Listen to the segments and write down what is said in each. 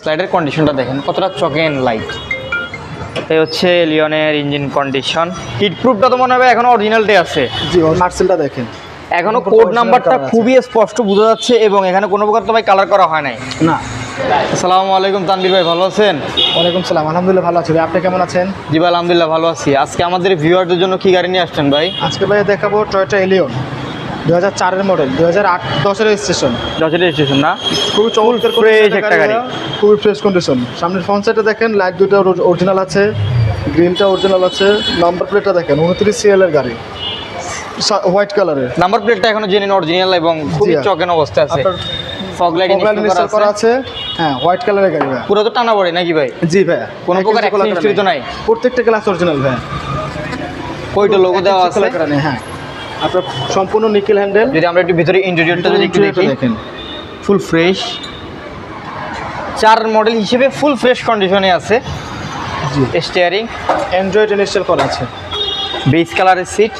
স্লাইডের কন্ডিশনটা দেখেন কতটা চকেন লাইট এই হচ্ছে লিওনের ইঞ্জিন কন্ডিশন হিট প্রুফটা তো মনে হবে এখনও অরিজিনালটাই আছে। জি মার্সেলটা দেখেন। এখনও কোড নাম্বারটা খুবই স্পষ্ট বোঝা যাচ্ছে এবং এখানে কোনো প্রকার তো ভাই কালার করা হয় নাই। না। আসসালামু আলাইকুম তানভীর ভাই ভালো আছেন? ওয়ালাইকুম সালাম আলহামদুলিল্লাহ ভালো আছি ভাই। আপনি কেমন আছেন? জি ভাই আলহামদুলিল্লাহ ভালো আছি। আজকে আমাদের ভিউয়ারদের জন্য কি গাড়ি নিয়ে আসছেন ভাই? আজকে ভাই দেখাবো টয়োটা এলিয়ন দু হাজার চারের মডেল দু হাজার আট দশের স্টেশন যশোর স্টেশন না? খুবই চমৎকার condition একটা গাড়ি। খুবই ফ্রেশ কন্ডিশন সামনের ফ্রন্ট সাইডে দেখেন লাইট দুটো অরিজিনাল আছে গ্রিনটা অরিজিনাল আছে নাম্বার প্লেটটা দেখেন উনত্রিশ সিএল এর গাড়ি। হোয়াইট কালারের নাম্বার প্লেটটা এখনও জেনুইন অরিজিনাল এবং খুবই চকেন অবস্থায় আছে। ফগ লাইট ইনস্টল করা আছে। হ্যাঁ হোয়াইট কালারের গাড়ি ভাই। পুরো তো টানা পড়ে নাকি ভাই? জি ভাইয়া কোনো প্রকার accident তো নাই? প্রত্যেকটা ক্লাস অরিজিনাল ভাইয়া ওইটা লোগো দেওয়া আছে? হ্যাঁ। আপনার সম্পূর্ণ নিকেল হ্যান্ডেল। যদি আমরা একটু ভিতরে ইন্টেরিয়রটা যদি একটু দেখি। দেখেন। Full fresh. চার মডেল হিসেবে ফুল ফ্রেশ কন্ডিশনে আছে। জি। স্টিয়ারিং অ্যান্ড্রয়েড ইনস্টল করা আছে। বেস কালারের সিট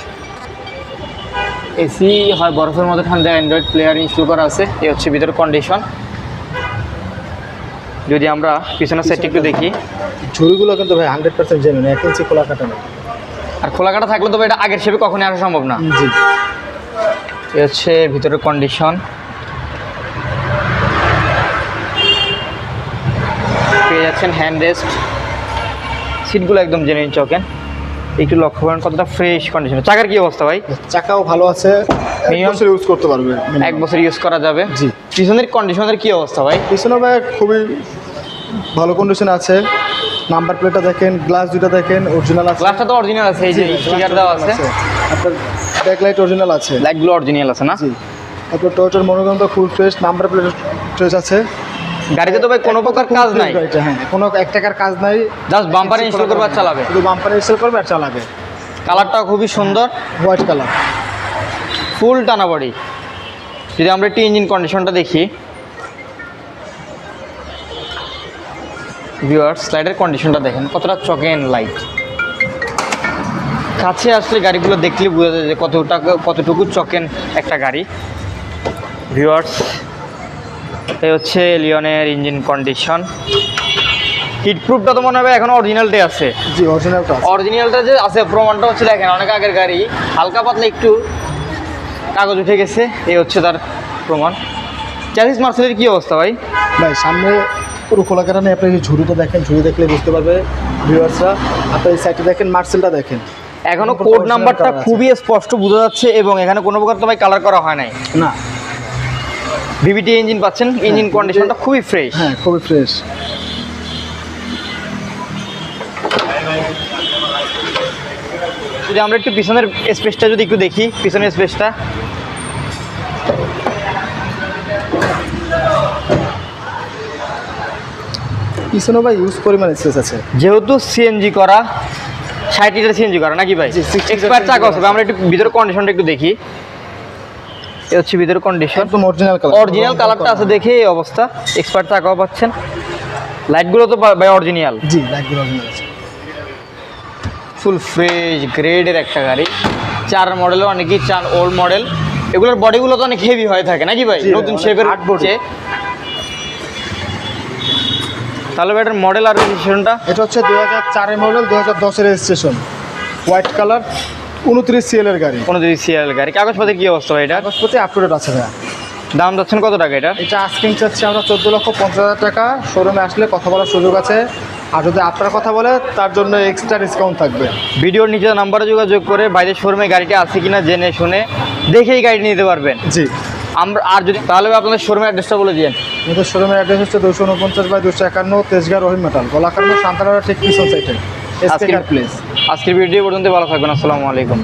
এসি হয় বরফের মধ্যে ঠান্ডা অ্যান্ড্রয়েড প্লেয়ার ইনস্টল করা আছে। এই হচ্ছে ভিতরে কন্ডিশন যদি আমরা পিছনের সাইডটা একটু দেখি। ঝুড়িগুলো কিন্তু ভাই হান্ড্রেড পার্সেন্ট জেনুইন এক ইঞ্চি খোলা কাটা নেই। আর খোলা কাটা থাকলে তবে এটা আগের শেপে কখনই আসা সম্ভব না। জি। এই হচ্ছে ভিতরের কন্ডিশন পেয়ে যাচ্ছেন হ্যান্ড রেস্ট সিটগুলো একদম জেনুইন চকেন। একটু লক্ষ্য করেন কতটা ফ্রেশ কন্ডিশন চাকার কি অবস্থা ভাই? চাকাও ভালো আছে। বছর ইউজ করতে পারবে এক বছর ইউজ করা যাবে। জি। পিছনের কন্ডিশনের কি অবস্থা ভাই? পিছনে ভাই খুবই ভালো কন্ডিশন আছে। নাম্বার প্লেটটা দেখেন গ্লাস দুটো দেখেন অরিজিনাল আছে। গ্লাসটা তো অরিজিনাল আছে এই যে স্টিকার দেওয়া আছে। আপনার ব্যাক লাইট অরিজিনাল আছে লাইটগুলো অরিজিনাল আছে না? জি। তারপর টয়োটার মনোগ্রাম তো full fresh number plate fresh আছে। গাড়িতে তো ভাই কোনো প্রকার কাজ নাই। হ্যাঁ কোনো এক টাকার কাজ নাই। জাস্ট বাম্পার ইনস্টল করবে আর চালাবে। শুধু বাম্পার ইনস্টল করবে আর চালাবে। কালারটাও খুবই সুন্দর। হোয়াইট কালার ফুল টানা বডি যদি আমরা একটু ইঞ্জিন কন্ডিশনটা দেখি। ভিউয়ার স্লাইডের কন্ডিশনটা দেখেন। কতটা চকেন লাইট কাছে আসলে গাড়িগুলো দেখলে বোঝা যায় যে কতটা কতটুকু চকেন একটা গাড়ি। ভিউয়ার্স এই হচ্ছে লিওনের ইঞ্জিন কন্ডিশন হিট প্রুফটা তো মনে হবে এখন অরিজিনালটাই আছে। জি অরিজিনালটা অরিজিনালটা যে আছে প্রমাণটা হচ্ছে দেখেন অনেক আগের গাড়ি। হালকা পাতলা একটু কাগজ উঠে গেছে। এই হচ্ছে তার প্রমাণ। চ্যারিস মার্সেলের কি অবস্থা ভাই? ভাই সামনে পুরো খোলা কাটা নেই আপনি ঝুড়িটা দেখেন ঝুড়ি দেখলে বুঝতে পারবে ভিউয়ার্সরা আপনি এই দেখেন মার্সেলটা দেখেন। এখনও কোড নাম্বারটা খুবই স্পষ্ট বোঝা যাচ্ছে এবং এখানে কোনো প্রকার তো ভাই কালার করা হয় নাই। না। ভিভিটি ইঞ্জিন পাচ্ছেন? ইঞ্জিন কন্ডিশনটা খুবই ফ্রেশ হ্যাঁ খুবই ফ্রেশ যদি আমরা একটু পিছনের স্পেসটা যদি একটু দেখি পিছনের স্পেসটা পিছনে ভাই ইউজ পরিমাণ স্পেস আছে। যেহেতু সিএনজি করা ষাট লিটার সিএনজি করা নাকি ভাই? জি, 60 liter এক্সপায়ার চাকা আছে। আমরা একটু ভিতরে কন্ডিশনটা একটু দেখি। এ হচ্ছে ভিতরে কন্ডিশন একদম অরিজিনাল কালার অরিজিনাল কালারটা আছে দেখে এই অবস্থা। এক্সপার্ট চাকাও পাচ্ছেন। লাইটগুলো তো ভাই অরিজিনাল জি লাইটগুলো অরিজিনাল আছে। ফুল ফ্রেশ গ্রেডের একটা গাড়ি। চার মডেলও অনেকেই চান ওল্ড মডেল এগুলোর বডিগুলো তো অনেক হেভি হয়ে থাকে নাকি ভাই? নতুন শেপের। চেয়ে। তাহলে ভাই এটার মডেল আর রেজিস্ট্রেশনটা এটা হচ্ছে দু হাজার চারের মডেল দু হাজার দশের রেজিস্ট্রেশন হোয়াইট কালার উনত্রিশ সিএল এর গাড়ি। যদি সিরিয়াল গাড়ি। কাগজপত্রের কি অবস্থা ভাই এটা কাগজপত্রে আপ টু ডেট আছে ভাইয়া। দাম যাচ্ছেন কত টাকা এটা এটা আস্কিং চাচ্ছি আমরা চোদ্দ লক্ষ পঞ্চাশ হাজার টাকা। শোরুমে আসলে কথা বলার সুযোগ আছে। আর যদি আপনার কথা বলে তার জন্য এক্সট্রা ডিসকাউন্ট থাকবে। ভিডিওর নিচে নাম্বারে যোগাযোগ করে বাইরের শোরুমে গাড়িটা আছে কিনা জেনে শুনে দেখেই গাড়ি নিতে পারবেন। জি। আমরা আর যদি তাহলে আপনাদের শোরুমের অ্যাড্রেসটা বলে দিন আমাদের শোরুমের অ্যাড্রেস হচ্ছে দুশো উনপঞ্চাশ বাই দুশো একান্ন তেজগাঁ রহিম মেটাল গোলাকান্ন সান্তানারা ঠিক পিছন সাইডে আজকের প্লেস আজকের ভিডিও পর্যন্ত ভালো থাকবেন আসসালামু আলাইকুম।